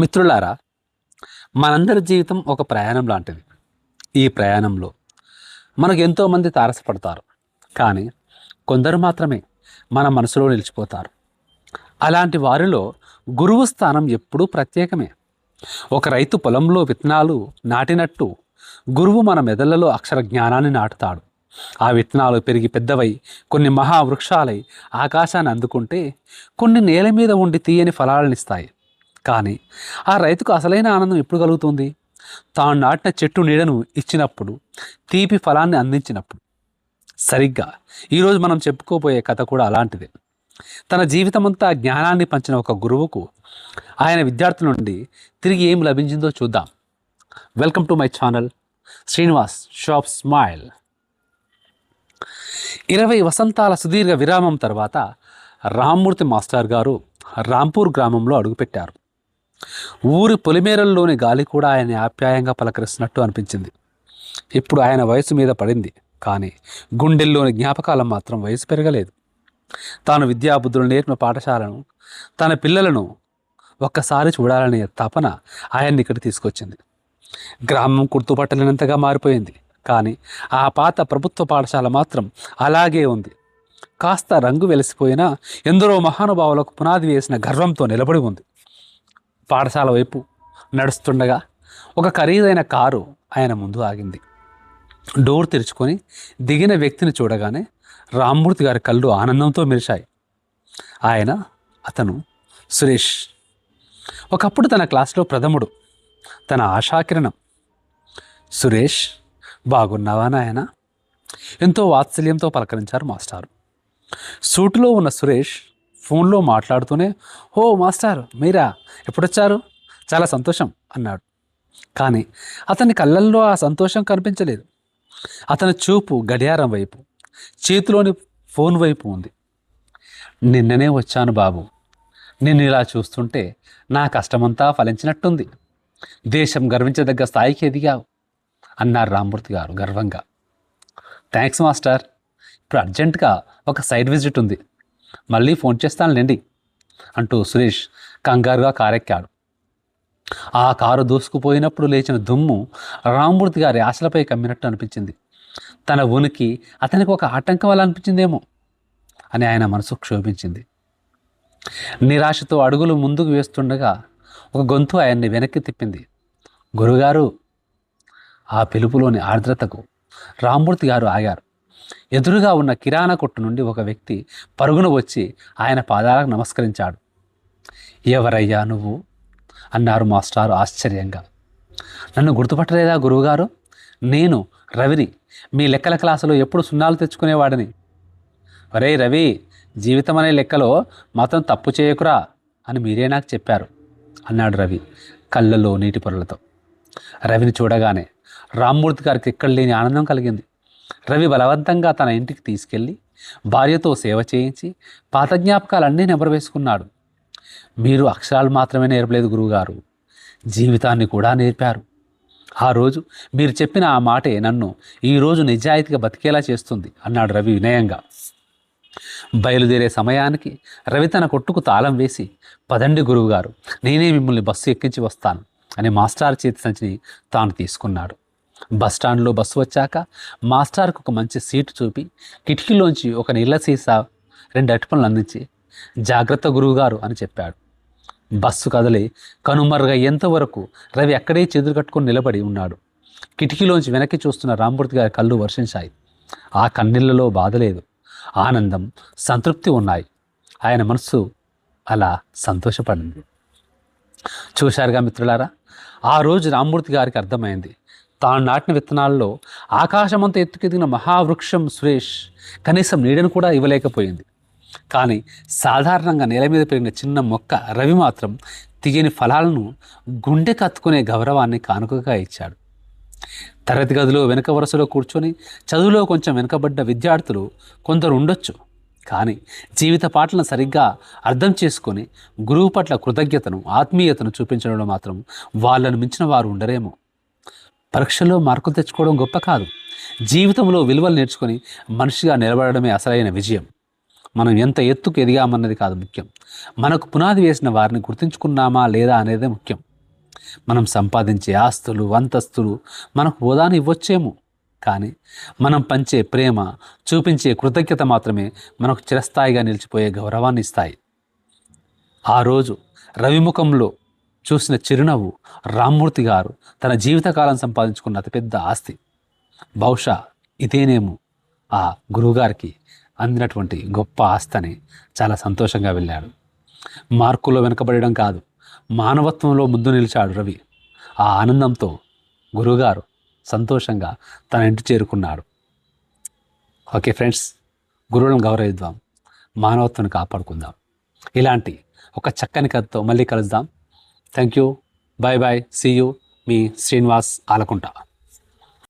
మిత్రులారా మనందరి జీవితం ఒక ప్రయాణం లాంటిది. ఈ ప్రయాణంలో మనకు ఎంతోమంది తారసపడతారు. కానీ కొందరు మాత్రమే మన మనసులో నిలిచిపోతారు. అలాంటి వారిలో గురువు స్థానం ఎప్పుడూ ప్రత్యేకమే. ఒక రైతు పొలంలో విత్తనాలు నాటినట్టు గురువు మన మెదళ్ళలో అక్షర జ్ఞానాన్ని నాటుతాడు. ఆ విత్తనాలు పెరిగి పెద్దవై కొన్ని మహావృక్షాలై ఆకాశాన్ని అందుకుంటే కొన్ని నేల మీద ఉండి తీయని ఫలాలనిస్తాయి కానీ ఆ రైతుకు అసలైన ఆనందం ఎప్పుడు కలుగుతుంది? తాను నాటిన చెట్టు నీడను ఇచ్చినప్పుడు తీపి ఫలాన్ని అందించినప్పుడు. సరిగ్గా ఈరోజు మనం చెప్పుకోబోయే కథ కూడా అలాంటిదే. తన జీవితమంతా జ్ఞానాన్ని పంచిన ఒక గురువుకు ఆయన విద్యార్థుల నుండి తిరిగి ఏం లభించిందో చూద్దాం. Welcome to my channel Srinivas shop smile. ఇరవై వసంతాల సుదీర్ఘ విరామం తర్వాత రామ్మూర్తి మాస్టర్ గారు రాంపూర్ గ్రామంలో అడుగుపెట్టారు. ఊరి పొలిమేరల్లోని గాలి కూడా ఆయన ఆప్యాయంగా పలకరిస్తున్నట్టు అనిపించింది. ఇప్పుడు ఆయన వయసు మీద పడింది కానీ గుండెల్లోని జ్ఞాపకాలం మాత్రం వయసు పెరగలేదు. తాను విద్యాబుద్ధులు నేర్పిన పాఠశాలను తన పిల్లలను ఒక్కసారి చూడాలనే తపన ఆయన్ని ఇక్కడ తీసుకొచ్చింది. గ్రామం గుర్తుపట్టలేనంతగా మారిపోయింది కానీ ఆ పాత ప్రభుత్వ పాఠశాల మాత్రం అలాగే ఉంది. కాస్త రంగు వెలిసిపోయినా ఎందరో మహానుభావులకు పునాది వేసిన గర్వంతో నిలబడి ఉంది. పాఠశాల వైపు నడుస్తుండగా ఒక ఖరీదైన కారు ఆయన ముందు ఆగింది. డోర్ తెరుచుకొని దిగిన వ్యక్తిని చూడగానే రామ్మూర్తి గారి కళ్ళు ఆనందంతో మెరిశాయి. ఆయన అతను సురేష్. ఒకప్పుడు తన క్లాస్లో ప్రథముడు తన ఆశాకిరణం. సురేష్ బాగున్నావా నాయన? ఎంతో వాత్సల్యంతో పలకరించారు మాస్టారు. సూటులో ఉన్న సురేష్ ఫోన్లో మాట్లాడుతూనే ఓ మాస్టర్ మీరా? ఎప్పుడొచ్చారు? చాలా సంతోషం అన్నాడు. కానీ అతని కళ్ళల్లో ఆ సంతోషం కనిపించలేదు. అతని చూపు గడియారం వైపు చేతిలోని ఫోన్ వైపు ఉంది. నిన్ననే వచ్చాను బాబు. నిన్ను ఇలా చూస్తుంటే నా కష్టమంతా ఫలించినట్టుంది. దేశం గర్వించదగ్గ స్థాయికి ఎదిగావు అన్నారు రామ్మూర్తి గారు గర్వంగా. Thanks master. ఇప్పుడు అర్జెంటుగా ఒక సైడ్ విజిట్ ఉంది. మళ్ళీ ఫోన్ చేస్తానులేండి అంటూ సురేష్ కంగారుగా కారెక్కాడు. ఆ కారు దూసుకుపోయినప్పుడు లేచిన దుమ్ము రామ్మూర్తి గారి ఆశలపై కమ్మినట్టు అనిపించింది. తన ఉనికి అతనికి ఒక ఆటంకం వల్ల అనిపించిందేమో అని ఆయన మనసు క్షోభించింది. నిరాశతో అడుగులు ముందుకు వేస్తుండగా ఒక గొంతు ఆయన్ని వెనక్కి తిప్పింది. గురుగారు ఆ పిలుపులోని ఆర్ద్రతకు రామ్మూర్తి గారు ఆగారు. ఎదురుగా ఉన్న కిరాణా కొట్టు నుండి ఒక వ్యక్తి పరుగున వచ్చి ఆయన పాదాలకు నమస్కరించాడు. ఎవరయ్యా నువ్వు? అన్నారు మాస్టారు ఆశ్చర్యంగా. నన్ను గుర్తుపట్టలేదా గురువుగారు? నేను రవిని మీ లెక్కల క్లాసులో ఎప్పుడు సున్నాలు తెచ్చుకునేవాడిని. ఒరే రవి జీవితం అనే లెక్కలో మాత్రం తప్పు చేయకురా అని మీరే నాకు చెప్పారు అన్నాడు రవి కళ్ళల్లో నీటి పొరలతో. రవిని చూడగానే రామ్మూర్తి గారికి ఎక్కడ లేని ఆనందం కలిగింది. రవి బలవంతంగా తన ఇంటికి తీసుకెళ్ళి భార్యతో సేవ చేయించి పాత జ్ఞాపకాలన్నీ నెబరవేసుకున్నాడు మీరు అక్షరాలు మాత్రమే నేర్పలేదు గురువుగారు. జీవితాన్ని కూడా నేర్పారు. ఆ రోజు మీరు చెప్పిన ఆ మాటే నన్ను ఈరోజు నిజాయితీగా బతికేలా చేస్తుంది అన్నాడు రవి వినయంగా. బయలుదేరే సమయానికి రవి తన కొట్టుకు తాళం వేసి పదండి గురువుగారు నేనే మిమ్మల్ని బస్సు ఎక్కించి వస్తాను అని మాస్టార్ చేతి సంచిని తాను తీసుకున్నాడు. బస్ స్టాండ్లో బస్సు వచ్చాక మాస్టార్కు ఒక మంచి సీటు చూపి కిటికీలోంచి ఒక నీళ్ళ సీసా రెండు అటుపనులు అందించి జాగ్రత్త గురువుగారు అని చెప్పాడు. బస్సు కదలి కనుమరుగయ్యేంత వరకు రవి అక్కడే చెదురు కట్టుకొని నిలబడి ఉన్నాడు. కిటికీలోంచి వెనక్కి చూస్తున్న రామ్మూర్తి గారి కళ్ళు వర్షించాయి. ఆ కన్నీళ్ళలో బాధ లేదు ఆనందం సంతృప్తి ఉన్నాయి. ఆయన మనస్సు అలా సంతోషపడింది. చూశారుగా మిత్రులారా ఆ రోజు రామ్మూర్తి గారికి అర్థమైంది. తాను నాటిన విత్తనాల్లో ఆకాశమంత ఎత్తుకెదిగిన మహావృక్షం సురేష్ కనీసం నీడను కూడా ఇవ్వలేకపోయింది. కానీ సాధారణంగా నేల మీద పెరిగిన చిన్న మొక్క రవి మాత్రం తీయని ఫలాలను గుండె కత్తుకునే గౌరవాన్ని కానుకగా ఇచ్చాడు. తరగతి గదిలో వెనుక వరుసలో కూర్చొని చదువులో కొంచెం వెనుకబడ్డ విద్యార్థులు కొందరు ఉండొచ్చు కానీ జీవిత పాటలను సరిగ్గా అర్థం చేసుకొని గురువు పట్ల కృతజ్ఞతను ఆత్మీయతను చూపించడంలో మాత్రం వాళ్ళను మించిన వారు ఉండరేమో. పరీక్షలో మార్కులు తెచ్చుకోవడం గొప్ప కాదు. జీవితంలో విలువలు నేర్చుకొని మనిషిగా నిలబడడమే అసలైన విజయం. మనం ఎంత ఎత్తుకు ఎదిగామన్నది కాదు ముఖ్యం. మనకు పునాది వేసిన వారిని గుర్తించుకున్నామా లేదా అనేదే ముఖ్యం. మనం సంపాదించే ఆస్తులు అంతస్తులు మనకు హోదాను ఇవ్వచ్చేమో. కానీ మనం పంచే ప్రేమ చూపించే కృతజ్ఞత మాత్రమే మనకు చిరస్థాయిగా నిలిచిపోయే గౌరవాన్ని ఇస్తాయి. ఆ రోజు రవిముఖంలో చూసిన చిరునవ్వు రామ్మూర్తి గారు తన జీవితకాలం సంపాదించుకున్న అతిపెద్ద ఆస్తి. బహుశా ఇదేనేమో ఆ గురువుగారికి అందినటువంటి గొప్ప ఆస్తని చాలా సంతోషంగా వెళ్ళాడు. మార్కుల్లో వెనుకబడడం కాదు మానవత్వంలో ముందు నిలిచాడు రవి. ఆ ఆనందంతో గురువుగారు సంతోషంగా తన ఇంటి చేరుకున్నాడు. ఓకే ఫ్రెండ్స్ గురువులను గౌరవిద్దాం మానవత్వాన్ని కాపాడుకుందాం. ఇలాంటి ఒక చక్కని కథతో మళ్ళీ కలుద్దాం. Thank you bye bye. See you me Srinivas Alakunta.